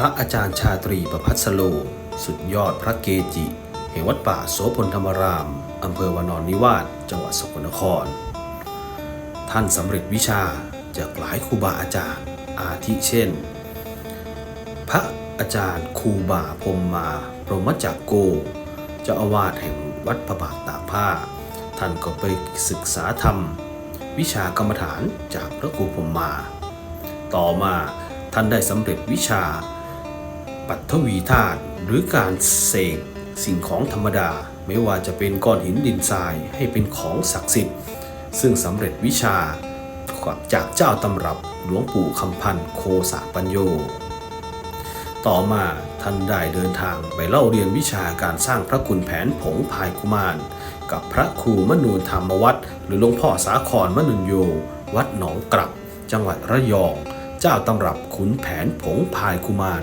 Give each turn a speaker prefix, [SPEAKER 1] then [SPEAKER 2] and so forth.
[SPEAKER 1] พระอาจารย์ชาตรีประพัสโล สุดยอดพระเกจิ แห่งวัดป่าโสพลธรรมราม อำเภอวานอนนิวาสจังหวัดสกลนคร ท่านสำเร็จวิชาจากหลายครูบาอาจารย์อาทิเช่น พระอาจารย์ครูบาพรมมา พรหมจักโก เจ้าอาวาสแห่งวัดพระบาทตากผ้า ท่านก็ไปศึกษาธรรม วิชากรรมฐานจากพระครูพรมมา ต่อมาท่านได้สำเร็จวิชา ปัทวีธาตุหรือการเสกสิ่งของธรรมดา ไม่ว่าจะเป็นก้อนหินดินทรายให้เป็นของศักดิ์สิทธิ์ ซึ่งสำเร็จวิชาจากเจ้าตำรับหลวงปู่คำพันธ์โคสาปัญโย ต่อมาท่านได้เดินทางไปเล่าเรียนวิชาการสร้างพระคุณแผนผงพายกุมาร กับพระครูมนูนธรรมวัดหรือหลวงพ่อสาครมนุนโย วัดหนองกลับ จังหวัดระยอง เจ้าตำรับขุนแผนผงพายกุมาร